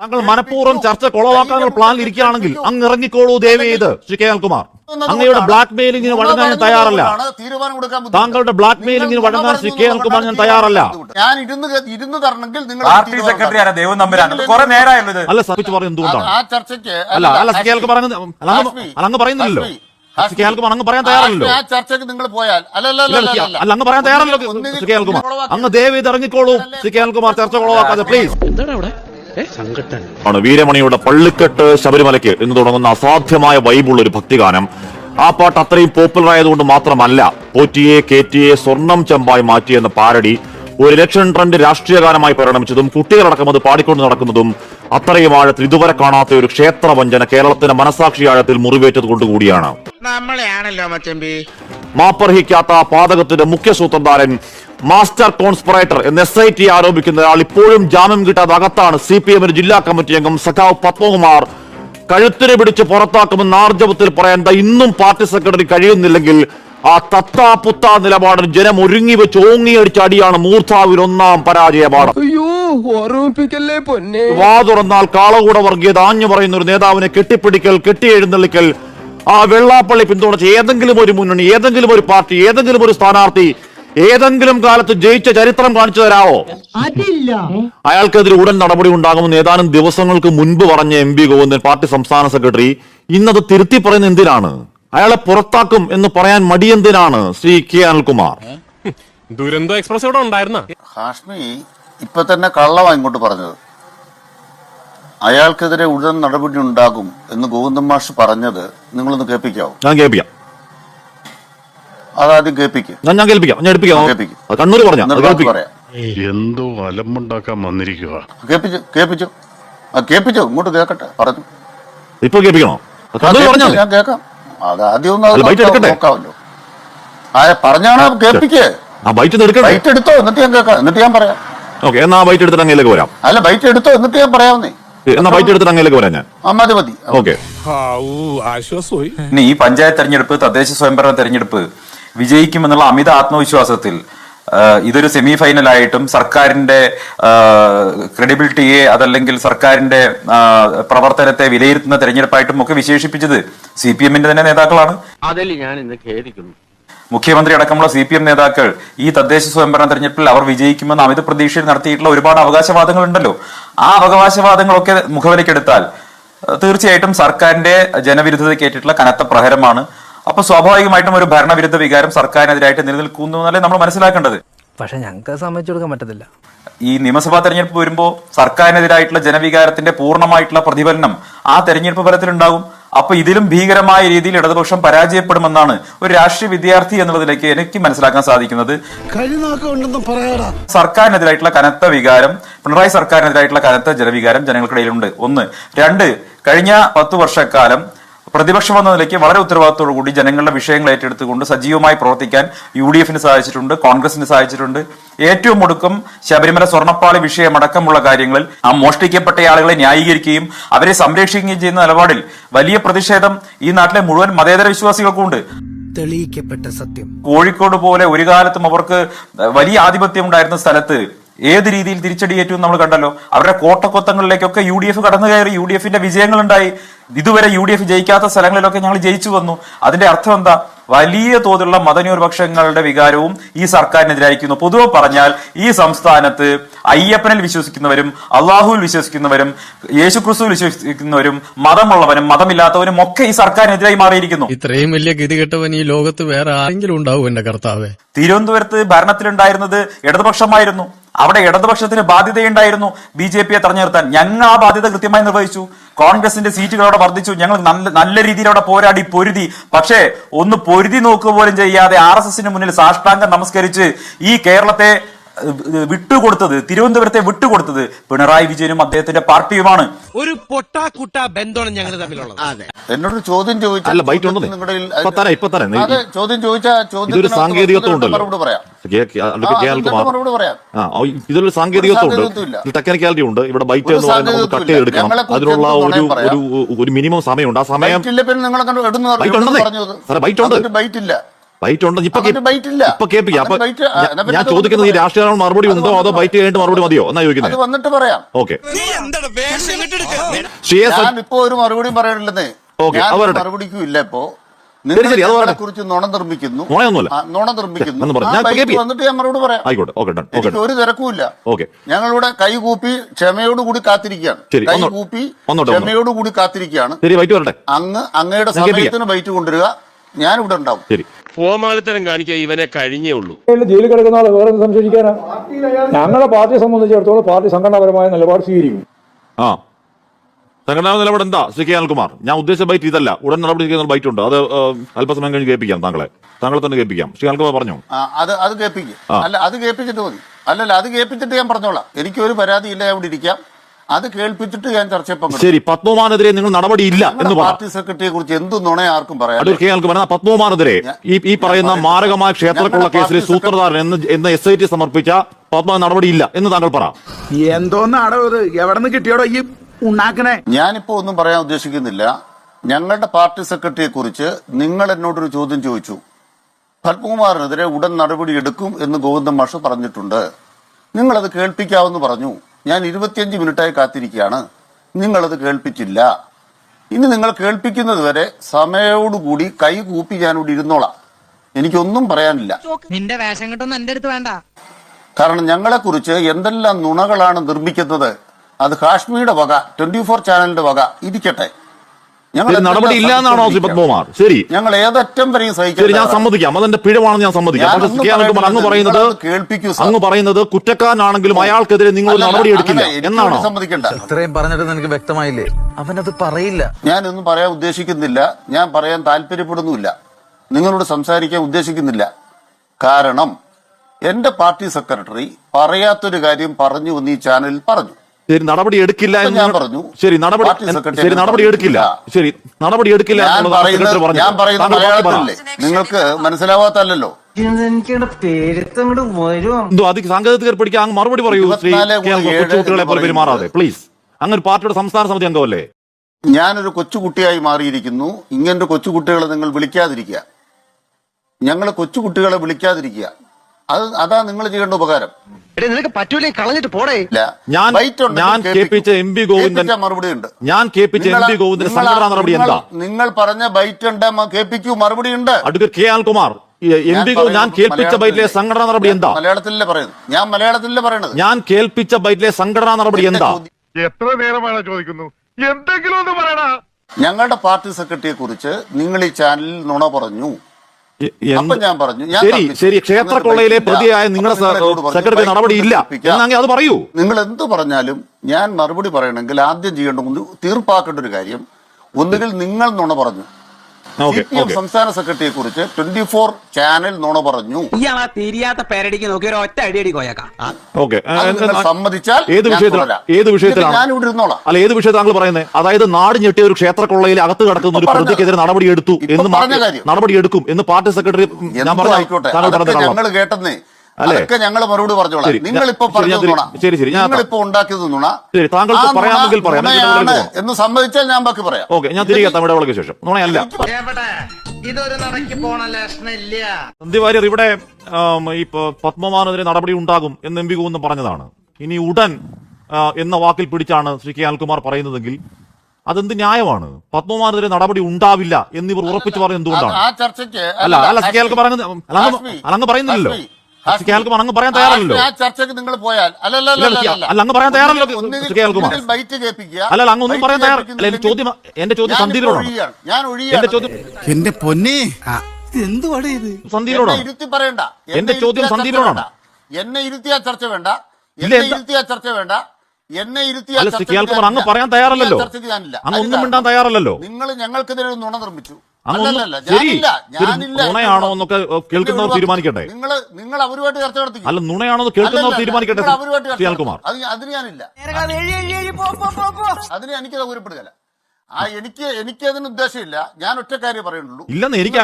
താങ്കൾ മനഃപൂർവം ചർച്ച കൊളവാക്കാനുള്ള പ്ലാൻ ഇരിക്കുകയാണെങ്കിൽ അങ്ങ് ഇറങ്ങിക്കോളൂ ദയവ് ഇത് ശ്രീ കെ അൽകുമാർ അങ്ങയുടെ ബ്ലാക്ക് മെയിലിംഗിന് വഴങ്ങാൻ ഞാൻ തയ്യാറല്ല. താങ്കളുടെ ബ്ലാക്ക് മെയിലിംഗിന് വഴങ്ങാൻ ശ്രീ കെ. അൽകുമാർ ഞാൻ തയ്യാറല്ല. അല്ല സഹിച്ചു പറയും എന്തുകൊണ്ടാണ്? ആ ചർച്ചയ്ക്ക് അല്ല അല്ല ശ്രീ കെ. അൽകുമാർ അങ്ങ് പറയുന്നില്ലല്ലോ. കെ. അൽകുമാർ അങ്ങ് പറയാൻ തയ്യാറല്ലോ ആ ചർച്ചയ്ക്ക് നിങ്ങൾ പോയാൽ. അല്ല അങ്ങ് പറയാൻ തയ്യാറല്ലോ ശ്രീ കെ. അങ്ങ് ദേവി ഇറങ്ങിക്കോളൂ. ശ്രീ കെ. അൽകുമാർ ചർച്ച കൊളവാക്കാതെ പ്ലീസ് എന്താണ് അവിടെ ആണ് വീരമണിയുടെ പള്ളിക്കെട്ട് ശബരിമലയ്ക്ക് എന്ന് തുടങ്ങുന്ന അസാധ്യമായ വൈബുള്ള ഒരു ഭക്തിഗാനം. ആ പാട്ട് അത്രയും പോപ്പുലർ ആയതുകൊണ്ട് മാത്രമല്ല പോറ്റിയെ കേറ്റിയെ സ്വർണം ചെമ്പായി മാറ്റിയെന്ന പാരടി ഒരു ലക്ഷം ട്രെൻഡ് രാഷ്ട്രീയ ഗാനമായി പരിണമിച്ചതും കുട്ടികളടക്കം അത് പാടിക്കൊണ്ട് നടക്കുന്നതും അത്രയും ആഴത്തിൽ ഇതുവരെ കാണാത്ത ഒരു ക്ഷേത്ര വഞ്ചന കേരളത്തിന്റെ മനസാക്ഷി ആഴത്തിൽ മുറിവേറ്റത് കൊണ്ടുകൂടിയാണ് നമ്മളെയാണല്ലോ മച്ചമ്പി മാപ്പർഹിക്കാത്ത പാതകത്തിന്റെ മുഖ്യ സൂത്രധാരൻ മാസ്റ്റർ കോൺസ്പിറേറ്റർ എന്ന് എസ് ഐ ടി ആരോപിക്കുന്ന ഒരാൾ ഇപ്പോഴും ജാമ്യം കിട്ടാതെ അകത്താണ്. സി പി എമ്മിന് ജില്ലാ കമ്മിറ്റി അംഗം സഖാവ് പത്മകുമാർ കഴുത്തിനെ പിടിച്ച് പുറത്താക്കുമെന്ന് ആർജവത്തിൽ പറയാൻ ഇന്നും പാർട്ടി സെക്രട്ടറി കഴിയുന്നില്ലെങ്കിൽ ആ തത്താ പുത്ത നിലപാടിന് ജനം ഒരുങ്ങി വെച്ച് ഓങ്ങിയടിച്ച അടിയാണ് മൂർധാവിൽ ഒന്നാം പരാജയപാഠം. വാ തുറന്നാൽ കാളകൂട വർഗീയത ആഞ്ഞു പറയുന്ന ഒരു നേതാവിനെ കെട്ടിപ്പിടിക്കൽ കെട്ടിയെഴുന്നള്ളിക്കൽ. ആ വെള്ളാപ്പള്ളി പിന്തുണച്ച് ഏതെങ്കിലും ഒരു മുന്നണി ഏതെങ്കിലും ഒരു പാർട്ടി ഏതെങ്കിലും ഒരു സ്ഥാനാർത്ഥി ഏതെങ്കിലും കാലത്ത് ജയിച്ച ചരിത്രം കാണിച്ചു തരാവോ? അയാൾക്കെതിരെ ഉടൻ നടപടി ഉണ്ടാകുമെന്ന് ഏതാനും ദിവസങ്ങൾക്ക് മുൻപ് പറഞ്ഞ എം പി ഗോവിന്ദൻ പാർട്ടി സംസ്ഥാന സെക്രട്ടറി ഇന്നത് തിരുത്തി പറയുന്ന എന്തിനാണ്? അയാളെ പുറത്താക്കും എന്ന് പറയാൻ മടിയെന്തിനാണ് ശ്രീ കെ അനിൽകുമാർ? ദുരന്ത എക്സ്പ്രസ് ഇവിടെ ഉണ്ടായിരുന്ന? ഹാഷ്മി ഇപ്പൊ തന്നെ കള്ളമാണ് ഇങ്ങോട്ട് പറഞ്ഞത്. അയാൾക്കെതിരെ ഉടൻ നടപടി ഉണ്ടാകും എന്ന് ഗോവിന്ദൻ മാഷ് പറഞ്ഞത് നിങ്ങളൊന്ന് കേൾപ്പിക്കാവോ? ഞാൻ കേൾപ്പിക്കാം. അതാദ്യം കേൾപ്പിക്കും. ഞാൻ ഞാൻ കേൾപ്പിക്കാം. ഞാൻ എടുപ്പിക്കാം. കേൾപ്പിക്കും. കണ്ണൂർ പറഞ്ഞ. അത് എന്നിട്ട് ബാക്കി കേൾപ്പിക്കാം. പറയാം. എന്തോ അലമ്പുണ്ടാക്കാൻ വന്നിരിക്കുക കേൾപ്പിച്ചു കേൾപ്പിച്ചു. ആ കേൾപ്പിച്ചോ? ഇങ്ങോട്ട് കേൾക്കട്ടെ. പറഞ്ഞു. ഇപ്പൊ കേൾപ്പിക്കണോ? കണ്ണൂർ പറഞ്ഞാൽ ഞാൻ കേൾക്കാം. അത് ആദ്യം ഒന്ന് അത് അല്ല, ബൈറ്റ് എടുക്കട്ടെ? നോക്കാമല്ലോ ആ പറഞ്ഞാണ്? കേൾപ്പിക്കേ. ആ ബൈറ്റ് എടുക്കട്ടെ? ബൈറ്റ് എടുത്തോ? എന്നിട്ട് ഞാൻ കേൾക്കാം. എന്നിട്ട് ഞാൻ പറയാം. ഓക്കെ എന്നാ ആ ബൈറ്റ് എടുത്തിട്ട് അങ്ങയിലേക്ക് വരാം. അല്ല ബൈറ്റ് എടുത്തോ? എന്നിട്ട് ഞാൻ പറയാവുന്നേ. എന്നാ ബൈറ്റ് എടുത്തിട്ട് അങ്ങയിലേക്ക് വരാം ഞാൻ. ആ മതി മതി. ഓക്കെ. ആശ്വാസമായി. ഇനി ഈ പഞ്ചായത്ത് തെരഞ്ഞെടുപ്പ് തദ്ദേശ സ്വയംഭരണ തെരഞ്ഞെടുപ്പ് വിജയിക്കുമെന്നുള്ള അമിത ആത്മവിശ്വാസത്തിൽ ഇതൊരു സെമി ഫൈനലായിട്ടും സർക്കാരിന്റെ ക്രെഡിബിലിറ്റിയെ അതല്ലെങ്കിൽ സർക്കാരിന്റെ പ്രവർത്തനത്തെ വിലയിരുത്തുന്ന തെരഞ്ഞെടുപ്പായിട്ടും ഒക്കെ വിശേഷിപ്പിച്ചത് സി പി എമ്മിന്റെ തന്നെ നേതാക്കളാണ്. അതിൽ ഞാൻ ഇന്ന് ഖേദിക്കുന്നു. മുഖ്യമന്ത്രി അടക്കമുള്ള സി പി എം നേതാക്കൾ ഈ തദ്ദേശ സ്വയംഭരണ തെരഞ്ഞെടുപ്പിൽ അവർ വിജയിക്കുമെന്ന് അമിത പ്രതീക്ഷയിൽ നടത്തിയിട്ടുള്ള ഒരുപാട് അവകാശവാദങ്ങൾ ഉണ്ടല്ലോ ആ അവകാശവാദങ്ങളൊക്കെ മുഖവിലക്കെടുത്താൽ തീർച്ചയായിട്ടും സർക്കാരിന്റെ ജനവിരുദ്ധതയ്ക്കേറ്റിട്ടുള്ള കനത്ത പ്രഹരമാണ് അപ്പൊ സ്വാഭാവികമായിട്ടും ഒരു ഭരണവിരുദ്ധ വികാരം സർക്കാരിനെതിരായിട്ട് നിലനിൽക്കുന്നു എന്നല്ലേ നമ്മൾ മനസ്സിലാക്കേണ്ടത്? പക്ഷെ ഞങ്ങൾക്ക് സമ്മതിച്ചു കൊടുക്കാൻ പറ്റത്തില്ല. ഈ നിയമസഭാ തെരഞ്ഞെടുപ്പ് വരുമ്പോ സർക്കാരിനെതിരായിട്ടുള്ള ജനവികാരത്തിന്റെ പൂർണമായിട്ടുള്ള പ്രതിഫലനം ആ തെരഞ്ഞെടുപ്പ് ഫലത്തിൽ ഉണ്ടാകും അപ്പൊ ഇതിലും ഭീകരമായ രീതിയിൽ ഇടതുപക്ഷം പരാജയപ്പെടുമെന്നാണ് ഒരു രാഷ്ട്രീയ വിദ്യാർത്ഥി എന്നുള്ളതിലേക്ക് എനിക്ക് മനസ്സിലാക്കാൻ സാധിക്കുന്നത്. സർക്കാരിനെതിരായിട്ടുള്ള കനത്ത വികാരം പിണറായി സർക്കാരിനെതിരായിട്ടുള്ള കനത്ത ജനവികാരം ജനങ്ങൾക്കിടയിലുണ്ട്. ഒന്ന്. രണ്ട്. കഴിഞ്ഞ പത്തു വർഷക്കാലം പ്രതിപക്ഷം എന്ന നിലയ്ക്ക് വളരെ ഉത്തരവാദിത്തോടു കൂടി ജനങ്ങളുടെ വിഷയങ്ങൾ ഏറ്റെടുത്തുകൊണ്ട് സജീവമായി പ്രവർത്തിക്കാൻ യു ഡി എഫിന് സഹായിച്ചിട്ടുണ്ട് കോൺഗ്രസിന് സാധിച്ചിട്ടുണ്ട് ഏറ്റവും ഒടുക്കം ശബരിമല സ്വർണപ്പാളി വിഷയമടക്കമുള്ള കാര്യങ്ങളിൽ ആ മോഷ്ടിക്കപ്പെട്ട ആളുകളെ ന്യായീകരിക്കുകയും അവരെ സംരക്ഷിക്കുകയും ചെയ്യുന്ന നിലപാടിൽ വലിയ പ്രതിഷേധം ഈ നാട്ടിലെ മുഴുവൻ മതേതര വിശ്വാസികൾക്കും ഉണ്ട് തെളിയിക്കപ്പെട്ട സത്യം. കോഴിക്കോട് പോലെ ഒരു കാലത്തും അവർക്ക് വലിയ ആധിപത്യം ഉണ്ടായിരുന്ന സ്ഥലത്ത് ഏത് രീതിയിൽ തിരിച്ചടിയേറ്റു നമ്മൾ കണ്ടല്ലോ. അവരുടെ കോട്ടക്കൊത്തങ്ങളിലേക്കൊക്കെ യു ഡി എഫ് കടന്നു കയറി. യു ഡി എഫിന്റെ വിജയങ്ങൾ ഉണ്ടായി ഇതുവരെ യു ഡി എഫ് ജയിക്കാത്ത സ്ഥലങ്ങളിലൊക്കെ ഞങ്ങൾ ജയിച്ചു വന്നു. അതിന്റെ അർത്ഥം എന്താ? വലിയ തോതിലുള്ള മതന്യൂനപക്ഷങ്ങളുടെ വികാരവും ഈ സർക്കാരിനെതിരായിരിക്കുന്നു. പൊതുവെ പറഞ്ഞാൽ ഈ സംസ്ഥാനത്ത് അയ്യപ്പനിൽ വിശ്വസിക്കുന്നവരും അള്ളാഹുവിൽ വിശ്വസിക്കുന്നവരും യേശുക്രിസ്തുവിൽ വിശ്വസിക്കുന്നവരും മതമുള്ളവരും മതമില്ലാത്തവരും ഒക്കെ ഈ സർക്കാരിനെതിരായി മാറിയിരിക്കുന്നു. ഇത്രയും വലിയ ഗതി ഗതികെട്ടവൻ ഈ ലോകത്ത് വേറെ ആരെങ്കിലും ഉണ്ടാവും എന്റെ കർത്താവ്. തിരുവനന്തപുരത്ത് ഭരണത്തിലുണ്ടായിരുന്നത് ഇടതുപക്ഷമായിരുന്നു. അവിടെ ഇടതുപക്ഷത്തിന് ബാധ്യതയുണ്ടായിരുന്നു. ബി ജെ പിയെ തെരഞ്ഞെടുത്താൻ ഞങ്ങൾ ആ ബാധ്യത കൃത്യമായി നിർവഹിച്ചു. കോൺഗ്രസിന്റെ സീറ്റുകൾ അവിടെ വർദ്ധിച്ചു. ഞങ്ങൾ നല്ല നല്ല രീതിയിൽ അവിടെ പോരാടി പൊരുതി. പക്ഷേ ഒന്ന് പൊരുതി നോക്കുക പോലും ചെയ്യാതെ ആർ എസ് എസിന് മുന്നിൽ സാഷ്ടാംഗം നമസ്കരിച്ച് ഈ കേരളത്തെ വിട്ടുകൊടുത്തത് തിരുവനന്തപുരത്തെ വിട്ടുകൊടുത്തത് പിണറായി വിജയനും അദ്ദേഹത്തിന്റെ പാർട്ടിയുമാണ്. ഒരു പൊട്ടാ കുട്ട ബന്ധമാണ് ഞങ്ങൾ തമ്മിലുള്ളത്. അതെ. എന്നോട് ചോദ്യം ചോദിച്ചാൽ ചോദ്യം ചോദിച്ചാൽ ചോദ്യത്തിന് സാങ്കേതികത്വം ഉണ്ടല്ലോ. മറുപടി പറയാം. മറുപടി ആ ഓ, ഉണ്ട്. ടെക്നിക്കാലിറ്റി ഇവിടെ ബൈറ്റ് എന്ന് പറയുന്നത് കട്ട്. ചെയ്തെടുക്കണം. അതിനുള്ള ഒരു ഒരു ഒരു മിനിമം സമയമുണ്ട്. ആ സമയം ബൈറ്റ് ഉണ്ട്. ബൈറ്റ് ഇല്ല ബൈറ്റ് ഉണ്ടോ ഇപ്പൊ അവന് ബൈറ്റ് ഇല്ല. ഇപ്പൊ കേൾപ്പിക്കാം. അപ്പൊ ഞാൻ- ചോദിക്കുന്നത് ഈ രാഷ്ട്രീയ മറുപടി ഉണ്ടോ അതോ ബൈറ്റ് കഴിഞ്ഞിട്ട് മറുപടി മതിയോ? എന്നാ അത് ചോദിക്കുന്നത്? വന്നിട്ട് പറയാം. ഓക്കെ. ഇപ്പൊ ഒരു മറുപടിയും പറയണില്ലെന്നേ. ഓക്കേ. മറുപടിക്കും ഇല്ല ഇപ്പോ. ശരി, ശരി, അത് കുറിച്ച് നുണ നിർമ്മിക്കുന്നു. നുണ നിർമ്മിക്കുന്നു. എന്ന് പറഞ്ഞു. ഞാൻ ഇപ്പൊ വന്നിട്ട് ഞാൻ മറുപടി പറയാം. ആയിക്കോട്ടെ ഓക്കെ ഡൺ ഓക്കെ ഒരു തിരക്കുമില്ല. ഓക്കെ. ഞങ്ങളിവിടെ കൈകൂപ്പി ക്ഷമയോടുകൂടി കാത്തിരിക്കുകയാണ്. ശരി, ഒന്ന് കൈകൂപ്പി ഒന്നോട്ടെ, ഒന്ന്. ക്ഷമയോടുകൂടി കാത്തിരിക്കുകയാണ്. ശരി ബൈറ്റ് വരട്ടെ. അങ്ങ് അങ്ങയുടെ. സമയത്തിന് ബൈറ്റ് കൊണ്ടുവരിക. ഞാനിവിടെ ഉണ്ടാവും. ശരി. കോമാളിത്തരം കാണിക്കാൻ ഇവനെ കഴിഞ്ഞേ ഉള്ളൂ. ജയിലിൽ കിടക്കുന്ന ആൾ വേറെ സംശയിക്കാനാ? ഞങ്ങളുടെ പാർട്ടിയെ സംബന്ധിച്ചിടത്തോളം പാർട്ടി സംഘടനാപരമായ നിലപാട് സ്വീകരിക്കും. ആ. സംഘടനാ നിലപാട് എന്താ? ശ്രീ കെ അനിൽകുമാർ ഞാൻ ഉദ്ദേശിച്ച ബൈറ്റ് ഇതല്ല. ഉടൻ നടപടി ചെയ്യുന്ന ബൈറ്റ് ഉണ്ട് അത് അല്പസമയം കഴിഞ്ഞ് കേൾപ്പിക്കാം താങ്കളെ. താങ്കളെ തന്നെ കേൾപ്പിക്കാം. ശ്രീ അനിൽകുമാർ പറഞ്ഞു? ആ, അത് അത് കേൾപ്പിക്കും. അല്ല അത് കേൾപ്പിച്ചിട്ട് മതി. അല്ലല്ല അത് കേൾപ്പിച്ചിട്ട് ഞാൻ പറഞ്ഞോളാം. എനിക്കൊരു ഇല്ല ഞാൻ ഇവിടെ ഇരിക്കാം. അത് കേൾപ്പിച്ചിട്ട് ഞാൻ ചർച്ച ശരി പത്മകുമാറിനെതിരെ നിങ്ങൾ നടപടിയില്ല എന്ന് പാർട്ടി സെക്രട്ടറിയെ കുറിച്ച് എന്ത് നുണ ആർക്കും പറയാം അടൂർ കെ പത്മകുമാറിനെതിരെ ഈ ഈ പറയുന്ന മാരകമായ ക്ഷേത്രക്കുള്ള കേസിൽ കേസിലെ സൂത്രധാരൻ എന്ന് എന്ന് എസ് ഐ ടി സമർപ്പിച്ച പത്മ നടപടിയില്ല എന്ന് താങ്കൾ പറ. എന്തോന്നാണോ ഇത്? എവിടെ നിന്ന് കിട്ടിയോടോ ഈ ഉണ്ടാക്കണേ? ഞാനിപ്പോ ഒന്നും പറയാൻ ഉദ്ദേശിക്കുന്നില്ല. ഞങ്ങളുടെ പാർട്ടി സെക്രട്ടറിയെ കുറിച്ച് നിങ്ങൾ എന്നോടൊരു ചോദ്യം ചോദിച്ചു. പത്മകുമാറിനെതിരെ ഉടൻ നടപടി എടുക്കും എന്ന് ഗോവിന്ദൻ മാഷ് പറഞ്ഞിട്ടുണ്ട്. നിങ്ങളത് കേൾപ്പിക്കാവെന്ന് പറഞ്ഞു. ഞാൻ ഇരുപത്തിയഞ്ച് മിനിറ്റായി കാത്തിരിക്കുകയാണ്. നിങ്ങളത് കേൾപ്പിച്ചില്ല. ഇനി നിങ്ങൾ കേൾപ്പിക്കുന്നത് വരെ സമയോടുകൂടി കൈ കൂപ്പി ഞാൻ ഇവിടെ ഇരുന്നോളാം. എനിക്കൊന്നും പറയാനില്ല. നിന്റെ വേഷം കിട്ടുന്ന എന്റെ അടുത്ത് വേണ്ട. കാരണം ഞങ്ങളെക്കുറിച്ച് എന്തെല്ലാം നുണകളാണ് നിർമ്മിക്കുന്നത്. അത് കാശ്മീരുടെ വക ട്വന്റി ഫോർ ചാനലിന്റെ വക ഇരിക്കട്ടെ. നടപടി ഇല്ല എന്നാണോ ശ്രീ പത്മകുമാർ? ശരി. ഞങ്ങൾ ഏതറ്റം വരെയും ശരി ഞാൻ സമ്മതിക്കാം. അതെന്റെ പിഴവാണെന്ന് ഞാൻ സമ്മതിക്കാം. പക്ഷേ അങ്ങ് പറയുന്നത്. അങ്ങ് പറയുന്നത് കുറ്റക്കാരനാണെങ്കിലും അയാൾക്കെതിരെ നിങ്ങൾ നടപടി എടുക്കില്ല. എന്നാണോ? ഇത്രയും പറഞ്ഞിട്ട് എനിക്ക് വ്യക്തമായില്ലേ? അവനത് പറയില്ല. ഞാനൊന്നും പറയാൻ ഉദ്ദേശിക്കുന്നില്ല. ഞാൻ പറയാൻ താല്പര്യപ്പെടുന്നുമില്ല. നിങ്ങളോട് സംസാരിക്കാൻ ഉദ്ദേശിക്കുന്നില്ല. കാരണം എന്റെ പാർട്ടി സെക്രട്ടറി പറയാത്തൊരു കാര്യം പറഞ്ഞു എന്ന് ഈ ചാനലിൽ പറഞ്ഞു. ശരി നടപടി എടുക്കില്ല എന്ന് ഞാൻ പറഞ്ഞു, ശരി നടപടി പാർട്ടി സെക്രട്ടറി ശരി നടപടി എടുക്കില്ല. ശരി നടപടി എടുക്കില്ല ഞാൻ എന്നുള്ളതാണ് പറയുന്നത് സെക്രട്ടറി പറഞ്ഞത്. ഞാൻ പറയുന്ന താങ്കൾ ബാക്കി പറ. മലയാളത്തിലല്ലേ നിങ്ങൾക്ക് മനസ്സിലാവാത്തല്ലോ എന്തോ അത് സാങ്കേതിക ഏർപ്പെടുത്തി അങ്ങ് മറുപടി പറയൂ ശ്രീ ഇരുപത്തിനാല് കെ അനിൽകുമാർ. ഏഴ് കൊച്ചുകുട്ടികളെ പോലെ എന്ന് പെരുമാറാതെ. പ്ലീസ്. അങ്ങനെ പാർട്ടിയുടെ സംസ്ഥാന സമിതി അംഗമല്ലേ ഞാനൊരു കൊച്ചുകുട്ടിയായി മാറിയിരിക്കുന്നു. ഇങ്ങനൊരു കൊച്ചുകുട്ടികളെ നിങ്ങൾ വിളിക്കാതിരിക്കുക. ഞങ്ങൾ കൊച്ചുകുട്ടികളെ വിളിക്കാതിരിക്കുക. അത് അതാ നിങ്ങൾ ചെയ്യേണ്ട ഉപകാരം. നിനക്ക് പറ്റൂലേ കളഞ്ഞിട്ട് പോടേ. ഞാൻ- ഞാൻ കേൾപ്പിച്ച എം പി ഗോവിന്ദൻ- കേൾപ്പിച്ച മറുപടി ഉണ്ട് ഞാൻ കേൾപ്പിച്ച എം പി സംഘടനാ നടപടി എന്താ? നിങ്ങൾ പറഞ്ഞ ബൈറ്റ് ഉണ്ട് മ- കേൾപ്പിക്കൂ മറുപടി ഉണ്ട്. കെ അൽകുമാർ എം പി ഞാൻ കേൾപ്പിച്ച ബൈറ്റിലെ സംഘടനാ നടപടി എന്താ? മലയാളത്തിലല്ലേ പറയുന്നത്. ഞാൻ മലയാളത്തിലല്ലേ പറയണത് ഞാൻ കേൾപ്പിച്ച ബൈറ്റിലെ സംഘടനാ നടപടി എന്താ? എത്ര നേരമാണ് ചോദിക്കുന്നു? എന്തെങ്കിലും ഒന്ന് ഞങ്ങളുടെ പാർട്ടി സെക്രട്ടറിയെ കുറിച്ച് നിങ്ങൾ ഈ ചാനലിൽ നുണ പറഞ്ഞു. അപ്പൊ ഞാൻ പറഞ്ഞു, ശരി ശരി ക്ഷേത്ര കൊള്ളയിലെ പ്രതിയായ നിങ്ങളുടെ സെക്രട്ടറി നടപടി ഇല്ല. എന്നാങ്കിൽ അത് പറയൂ. നിങ്ങൾ എന്ത് പറഞ്ഞാലും ഞാൻ മറുപടി പറയണമെങ്കിൽ ആദ്യം ചെയ്യേണ്ട തീർപ്പാക്കേണ്ട ഒരു കാര്യം ഒന്നുകിൽ നിങ്ങൾ നുണ പറഞ്ഞു. സി പി എം സംസ്ഥാന സെക്രട്ടറിയെ കുറിച്ച് ട്വന്റി ഫോർ ചാനൽ നുണ പറഞ്ഞു. ഇയാളാ തിരിയാത്ത പേരടിക്ക് നോക്കി ഒരു ഒറ്റ അടിയടി കോയക്കാം. ഓക്കെ. അത് നിങ്ങൾ സമ്മതിച്ചാൽ ഏത് വിഷയത്തിലാണ്. ഏത് വിഷയത്തിലാണ് ഞാൻ ഇവിടെ ഇരുന്നോളാം. അല്ല ഏത് വിഷയത്തിൽ താങ്കൾ പറയുന്നത് അതായത് നാട് ഞെട്ടിയ ഒരു ക്ഷേത്രക്കൊള്ളയിൽ അകത്ത് കിടക്കുന്ന ഒരു പ്രതിക്കെതിരെ നടപടി എടുത്തു എന്ന് പറഞ്ഞ കാര്യം. നടപടി എടുക്കും എന്ന് പാർട്ടി സെക്രട്ടറി ഞാൻ പറഞ്ഞു ഞങ്ങൾ കേട്ടെന്നേ? അതൊക്കെ ഞങ്ങൾ മറുപടി പറഞ്ഞോളാം. നിങ്ങൾ ഇപ്പൊ ശരി, പറഞ്ഞത് നുണ. ശരി, നിങ്ങൾ ഇപ്പൊ ഉണ്ടാക്കിയത് നുണ. താങ്കൾക്ക് പറയാമെങ്കിൽ പറയാം. എന്ന് സമ്മതിച്ചാൽ ഞാൻ ബാക്കി പറയാം. ഓക്കെ ഞാൻ തിരികെ എത്താം ഇടവേളയ്ക്ക് ശേഷം. നുണയല്ല. ഇതൊരു നടക്കി പോണ ലക്ഷണില്ല ഇവിടെ ഈ പത്മമാനെതിരെ നടപടി ഉണ്ടാകും എന്ന് എം പി ഗോവിന്ദൻ പറഞ്ഞതാണ്. ഇനി ഉടൻ എന്ന വാക്കിൽ പിടിച്ചാണ് ശ്രീ കെ അൽകുമാർ പറയുന്നതെങ്കിൽ അതെന്ത് ന്യായമാണ്? പത്മമാനെതിരെ നടപടി ഉണ്ടാവില്ല എന്നിവർ ഉറപ്പിച്ചു പറഞ്ഞ എന്തുകൊണ്ടാണ്? ആ ചർച്ചയ്ക്ക് അല്ല അല്ല ശ്രീ കെ അൽകുമാർ അങ്ങ് പറയുന്നില്ലല്ലോ. ഹാഷ്മി, ശ്രീ കെ അങ്ങ് പറയാൻ തയ്യാറല്ലോ ആ ചർച്ചയ്ക്ക് നിങ്ങൾ പോയാൽ. അല്ലല്ല അല്ല അങ്ങ് പറയാൻ തയ്യാറല്ലോ, ശ്രീ ബൈറ്റ് കേൾപ്പിക്കുക. അല്ല, അല്ല, അങ്ങ് ഒന്നും പറയാൻ തയ്യാറല്ല. എന്റെ ചോദ്യം- എന്റെ ചോദ്യം സന്ദീപിനോടാണ്. ഞാൻ എന്റെ ചോദ്യം എന്റെ പൊന്നെ. എന്തുവാടേ ഇത്? എന്നെ സന്ദീപിനോടാണ്? ഇരുത്തി പറയണ്ട. എന്റെ ചോദ്യം സന്ദീപിനോടാണ്. എന്നെ ഇരുത്തിയ ചർച്ച വേണ്ട. എന്നെ ഇരുത്തിയ ചർച്ച വേണ്ട. എന്നെ ഇരുത്തി അങ്ങ് പറയാൻ തയ്യാറല്ലല്ലോ. അങ്ങ് ഒന്നും മിണ്ടാൻ തയ്യാറല്ലല്ലോ. നിങ്ങൾ ഞങ്ങൾക്കെതിരെ ഒരു നുണ നിർമ്മിച്ചു. അല്ലല്ല ശരി നുണയാണോ എന്നൊക്കെ കേൾക്കുന്നവർ തീരുമാനിക്കട്ടെ? നിങ്ങൾ നിങ്ങൾ അവരുമായിട്ട് ചർച്ച നടത്തി അല്ല നുണയാണോ എന്ന് കേൾക്കുന്നവർ തീരുമാനിക്കട്ടെ അത് അതിന് ഞാനില്ല. അതിന് എനിക്ക് സൗകര്യപ്പെടുകയല്ല. ആ എനിക്ക് എനിക്ക് അതിന് ഉദ്ദേശമില്ല. ഞാൻ ഒറ്റ കാര്യം പറയുന്നുള്ളൂ. ഇല്ലെന്ന് എനിക്ക്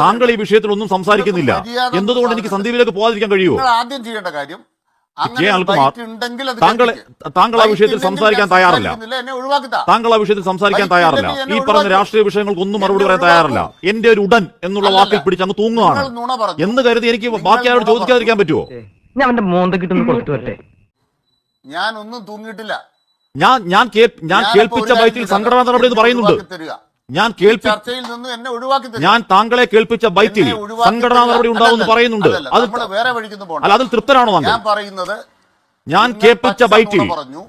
താങ്കൾ ഈ വിഷയത്തിൽ ഒന്നും സംസാരിക്കുന്നില്ല എന്തുകൊണ്ട് എനിക്ക് സന്ദീപിലേക്ക് പോകാതിരിക്കാൻ കഴിയുമോ? ആദ്യം ചെയ്യേണ്ട കാര്യം താങ്കൾ. താങ്കൾ ആ വിഷയത്തിൽ സംസാരിക്കാൻ തയ്യാറല്ല. താങ്കൾ ആ വിഷയത്തിൽ സംസാരിക്കാൻ തയ്യാറല്ല ഈ പറഞ്ഞ രാഷ്ട്രീയ വിഷയങ്ങൾക്ക് ഒന്നും മറുപടി പറയാൻ തയ്യാറല്ല. എന്റെ ഒരു ഉടൻ എന്നുള്ള. വാക്കിൽ പിടിച്ച് അങ്ങ് തൂങ്ങുകയാണ് നിങ്ങൾ നുണ പറഞ്ഞു. എന്ന് കരുതി എനിക്ക് ബാക്കി ആരോട് ചോദിക്കാതിരിക്കാൻ പറ്റുമോ ഞാൻ ഒന്നും തൂങ്ങിയിട്ടില്ല ഞാൻ ഞാൻ ഞാൻ കേൾപ്പിച്ച ബൈറ്റിൽ സംഘടനാ നടപടി എന്ന് പറയുന്നുണ്ട്. ഞാൻ ചർച്ചയിൽ നിന്ന് എന്നെ ഒഴിവാക്കി. ഞാൻ താങ്കളെ കേൾപ്പിച്ച ബൈത്തിൽ സംഘടനാ. നടപടി ഉണ്ടാവുമെന്ന് പറയുന്നുണ്ട്. അത് വേറെ വഴിക്കൊന്നും അല്ല അതിൽ തൃപ്തനാണോ ഞാൻ പറയുന്നത് ഞാൻ കേൾപ്പിച്ച പച്ച ബൈറ്റിൽ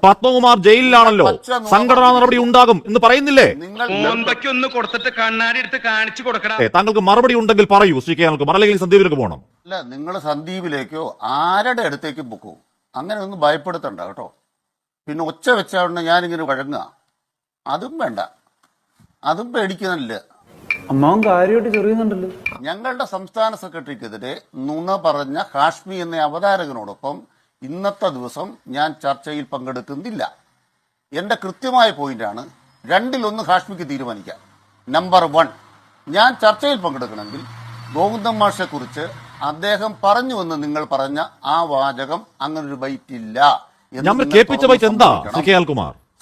പത്മകുമാർ ജയിലിലാണല്ലോ. സംഘടനാ നടപടി ഉണ്ടാകും എന്ന് പറയുന്നില്ലേ? നിങ്ങൾ ഒന്ന് കൊടുത്തിട്ട് കണ്ണാടി എടുത്ത് കാണിച്ചു കൊടുക്കടാ താങ്കൾക്ക് മറുപടി ഉണ്ടെങ്കിൽ പറയൂ ശ്രീ കെ. അനിൽകുമാർ അല്ലെങ്കിൽ സന്ദീപിലേക്ക് പോകണം. അല്ല നിങ്ങൾ സന്ദീപിലേക്കോ ആരുടെ അടുത്തേക്ക് പൊക്കൂ? അങ്ങനെ ഒന്നും ഭയപ്പെടുത്തണ്ട കേട്ടോ. പിന്നെ ഒച്ച വെച്ചാണ് ഞാനിങ്ങനെ വഴങ്ങുക. അതും വേണ്ട. അതും പേടിക്കുന്നില്ല. അമ്മാവൻ കാര്യമായിട്ട് ചെറിയുന്നുണ്ടല്ലോ. ഞങ്ങളുടെ സംസ്ഥാന സെക്രട്ടറിക്കെതിരെ നുണ പറഞ്ഞ ഹാഷ്മി എന്ന അവതാരകനോടൊപ്പം ഇന്നത്തെ ദിവസം ഞാൻ ചർച്ചയിൽ പങ്കെടുക്കുന്നില്ല. എന്റെ കൃത്യമായ പോയിന്റാണ് രണ്ടിലൊന്ന് ഹാഷ്മിക്ക് തീരുമാനിക്കാം. നമ്പർ വൺ ഞാൻ ചർച്ചയിൽ പങ്കെടുക്കണമെങ്കിൽ ഗോവിന്ദൻ മാഷെ കുറിച്ച് അദ്ദേഹം പറഞ്ഞു എന്ന് നിങ്ങൾ പറഞ്ഞ ആ വാചകം അങ്ങനൊരു ഒരു ബൈറ്റ് ഇല്ല കേൾപ്പിച്ച ബൈറ്റ് എന്താ? സമ്മതിക്കണം.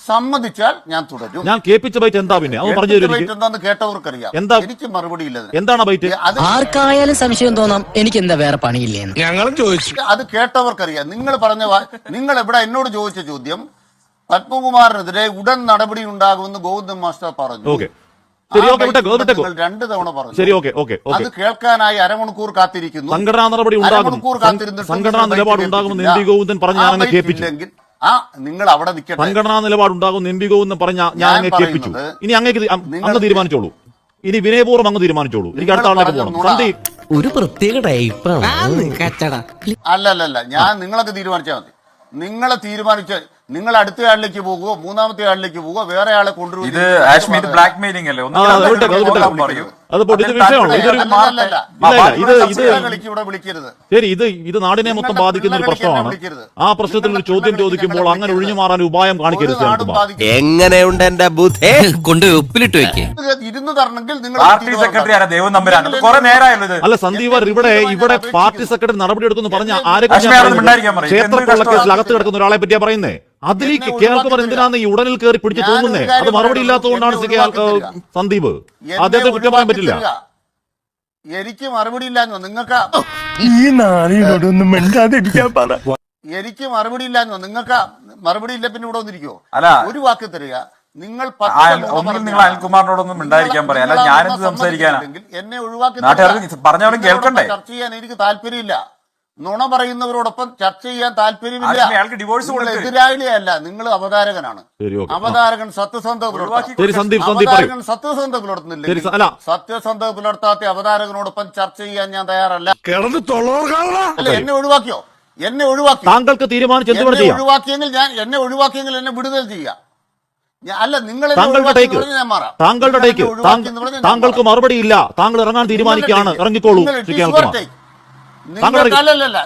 സമ്മതിച്ചാൽ ഞാൻ തുടരും. ഞാൻ കേൾപ്പിച്ച ബൈറ്റ് എന്താ പിന്നെ? അത് പറഞ്ഞു എന്താന്ന് കേട്ടവർക്കറിയാം. എന്താ? എനിക്ക് മറുപടി ഇല്ല എന്താണ് ബൈറ്റ് അത് ആർക്കായാലും സംശയം തോന്നാം എനിക്ക് എന്താ വേറെ പണിയില്ലേ ഞങ്ങളും ചോദിച്ചു. അത് കേട്ടവർക്കറിയാം. നിങ്ങൾ പറഞ്ഞ നിങ്ങൾ ഇവിടെ എന്നോട് ചോദിച്ച ചോദ്യം പത്മകുമാറിനെതിരെ ഉടൻ നടപടി ഉണ്ടാകുമെന്ന് ഗോവിന്ദൻ മാസ്റ്റർ പറഞ്ഞു. രണ്ട് തവണ പറഞ്ഞു. ശരി ഓക്കെ ഓക്കെ ഓക്കെ അത് കേൾക്കാനായി അരമണിക്കൂർ കാത്തിരിക്കുന്നു. സംഘടനാ നടപടി സംഘടനാ നിലപാട് ഉണ്ടാകുമെന്ന് ഗോവിന്ദൻ പറഞ്ഞു ആ ആ നിങ്ങൾ അവിടെ നിൽക്കട്ടെ സംഘടനാ നിലപാടുണ്ടാകും ഉണ്ടാകുമെന്ന് എന്ന് പറഞ്ഞ ഞാൻ ഞാൻ അങ്ങ് കേൾപ്പിച്ചു ഇനി അങ്ങേക്ക് അങ്ങ് തീരുമാനിച്ചോളൂ. ഇനി വിനയപൂർവം അങ്ങ് തീരുമാനിച്ചോളൂ. എനിക്ക് അടുത്ത ആളിലേക്ക് പോകണം. സന്ദീപ്. ഒരു പ്രത്യേക ടൈപ്പാണ്. അല്ലല്ല അല്ല അല്ല അല്ല ഞാൻ നിങ്ങളൊക്കെ തീരുമാനിച്ചാൽ മതി. നിങ്ങളെ തീരുമാനിച്ച നിങ്ങൾ അടുത്ത ആളിലേക്ക് പോകുമോ മൂന്നാമത്തെ ആളിലേക്ക് പോകുമോ വേറെ ആളെ കൊണ്ടുവരുമോ ഇത് ബ്ലാക്ക് മെയിലിംഗ് അല്ലേ. പറയൂ. അതിപ്പോ ഇത് വിഷയമാണ്. ഇതൊരു- ഇത് ഇത് ശരി ഇത് ഇത് നാടിനെ മൊത്തം ബാധിക്കുന്ന ഒരു പ്രശ്നമാണ്. ആ പ്രശ്നത്തിൽ ഒരു ചോദ്യം ചോദിക്കുമ്പോൾ അങ്ങനെ ഒഴിഞ്ഞു മാറാൻ ഉപായം കാണിക്കരുത് എങ്ങനെയുണ്ട് എന്റെ ബുദ്ധി? കൊണ്ട് ഉപ്പിലിട്ട് വെക്കേ. ഇത് ഇരുന്ന് തരണമെങ്കിൽ നിങ്ങൾ പാർട്ടി സെക്രട്ടറി ആരാ ദേവൻ നമ്പരാണ്. ഇത് കുറെ നേരമായല്ലോ അല്ല സന്ദീപ് ഇവിടെ ഇവിടെ പാർട്ടി സെക്രട്ടറി നടപടി എടുക്കുന്നു പറഞ്ഞ ആരെ ക്ഷേത്രത്തിലുള്ള അകത്ത് കിടക്കുന്ന ഒരാളെ പറ്റിയാ പറയുന്നേ. അതിലേക്ക് കേൾക്കുമ്പോൾ എന്തിനാണ് ഈ ഉടനിൽ കയറി പിടിച്ച് തോന്നുന്നേ അത് മറുപടി ഇല്ലാത്തതുകൊണ്ടാണ്. സന്ദീപ് അദ്ദേഹത്തെ കുറ്റം പറയാൻ ഒഴിവാക്കി പറ്റില്ല എനിക്ക് മറുപടി ഇല്ലാഞ്ഞോ? നിങ്ങൾക്ക് ഈ നാളിനോടൊന്നും മിണ്ടാതിരിക്കാൻ പറ. എനിക്ക് മറുപടി ഇല്ലാഞ്ഞോ? നിങ്ങൾക്ക് മറുപടി ഇല്ല പിന്നെ ഇവിടെ വന്നിരിക്കോ അല്ല. ഒരു വാക്ക് തരിക. നിങ്ങൾ ഒന്നും നിങ്ങൾ അനിൽകുമാറിനോടൊന്നും മിണ്ടായിരിക്കാൻ പറയാം. അല്ല, ഞാനെന്ത് സംസാരിക്കാനാണെങ്കിൽ എന്നെ ഒഴിവാക്കി പറഞ്ഞാലും. കേൾക്കണ്ടേ? ചർച്ച ചെയ്യാൻ എനിക്ക് താല്പര്യമില്ല. നുണ പറയുന്നവരോടൊപ്പം ചർച്ച ചെയ്യാൻ താല്പര്യമില്ല. കൊടുക്ക്. എതിരാളിയല്ല നിങ്ങൾ അവതാരകനാണ്. ശരി, ഓക്കേ. അവതാരകൻ സത്യസന്ധത പറയൂ. അവതാരകൻ സത്യസന്ധത പുലർത്തുന്നില്ല സത്യസന്ധ അല്ല. സത്യസന്ധത പുലർത്താത്ത അവതാരകനോടൊപ്പം ചർച്ച ചെയ്യാൻ ഞാൻ തയ്യാറല്ല. അല്ല എന്നെ ഒഴിവാക്കിയോ? എന്നെ ഒഴിവാക്കി. താങ്കൾക്ക് തീരുമാനിച്ചു ഒഴിവാക്കിയെങ്കിൽ ഞാൻ എന്നെ ഒഴിവാക്കിയെങ്കിൽ എന്നെ വിടുതൽ ചെയ്യാം. അല്ല നിങ്ങൾ താങ്കളുടെ ടേക്ക്. ടേക്ക്. താങ്കൾക്ക് മറുപടി ഇല്ല. താങ്കൾ ഇറങ്ങാൻ തീരുമാനിക്കുകയാണ്. ഇറങ്ങിക്കോളൂ. ശ്രീ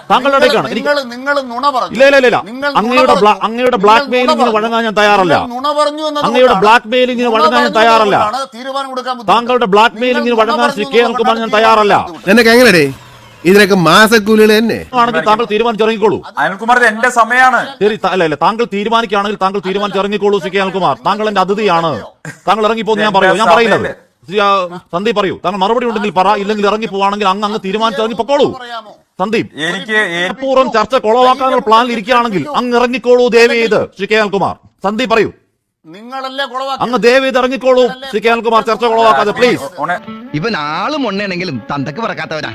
താങ്കളുടെ നിങ്ങൾ- നിങ്ങൾ നിങ്ങൾ നുണ പറഞ്ഞു. ഇല്ല അങ്ങയുടെ അങ്ങയുടെ ബ്ലാക്ക് മെയിലിംഗിന്. വഴങ്ങാൻ ഞാൻ തയ്യാറല്ല. അങ്ങയുടെ ബ്ലാക്ക് മെയിലിംഗിന് വഴങ്ങാൻ ഞാൻ തയ്യാറല്ല. താങ്കളുടെ ബ്ലാക്ക് മെയിലിംഗിന് വഴങ്ങാൻ ശ്രീ കെ അനിൽകുമാർ ഞാൻ തയ്യാറല്ല. എന്നൊക്കെ എങ്ങനെടേ? ഇതിനൊക്കെ മാസക്കൂലികൾ തന്നെ. ആണെങ്കിൽ താങ്കൾ തീരുമാനിച്ചിറങ്ങിക്കോളൂ അനിൽകുമാർ എന്റെ സമയമാണ് ശരി അല്ല അല്ല താങ്കൾ തീരുമാനിക്കുകയാണെങ്കിൽ താങ്കൾ തീരുമാനിച്ചിറങ്ങിക്കോളൂ ശ്രീ കെ അനിൽകുമാർ താങ്കൾ എന്റെ അതിഥിയാണ്. താങ്കൾ ഇറങ്ങിപ്പോന്ന് ഞാൻ പറയൂ ഞാൻ പറയുന്നത് സന്ദീപ് പറയൂ. താങ്കൾ മറുപടി ഉണ്ടെങ്കിൽ പറ ഇല്ലെങ്കിൽ ഇറങ്ങി പോവാണെങ്കിൽ അങ്ങ് അങ്ങ് തീരുമാനിച്ചിറങ്ങി പൊക്കോളൂ. സന്ദീപ്. എനിക്ക് പൂർവം ചർച്ച കൊളവാക്കാനുള്ള പ്ലാനിൽ ഇരിക്കുകയാണെങ്കിൽ അങ്ങ് ഇറങ്ങിക്കോളൂ ദേവി ചെയ്ത് ശ്രീ കെ കുമാർ. സന്ദീപ് പറയൂ. നിങ്ങളല്ലേ കുളവാക്കി അങ്ങ് ദേവി ഇത് ഇറങ്ങിക്കോളൂ ശ്രീ കെ കുമാർ ചർച്ച കൊളവാക്കാതെ പ്ലീസ് ഇവൻ ആളും ഒണ്ണയാണെങ്കിലും തന്തക്ക് പറക്കാത്തവനാ.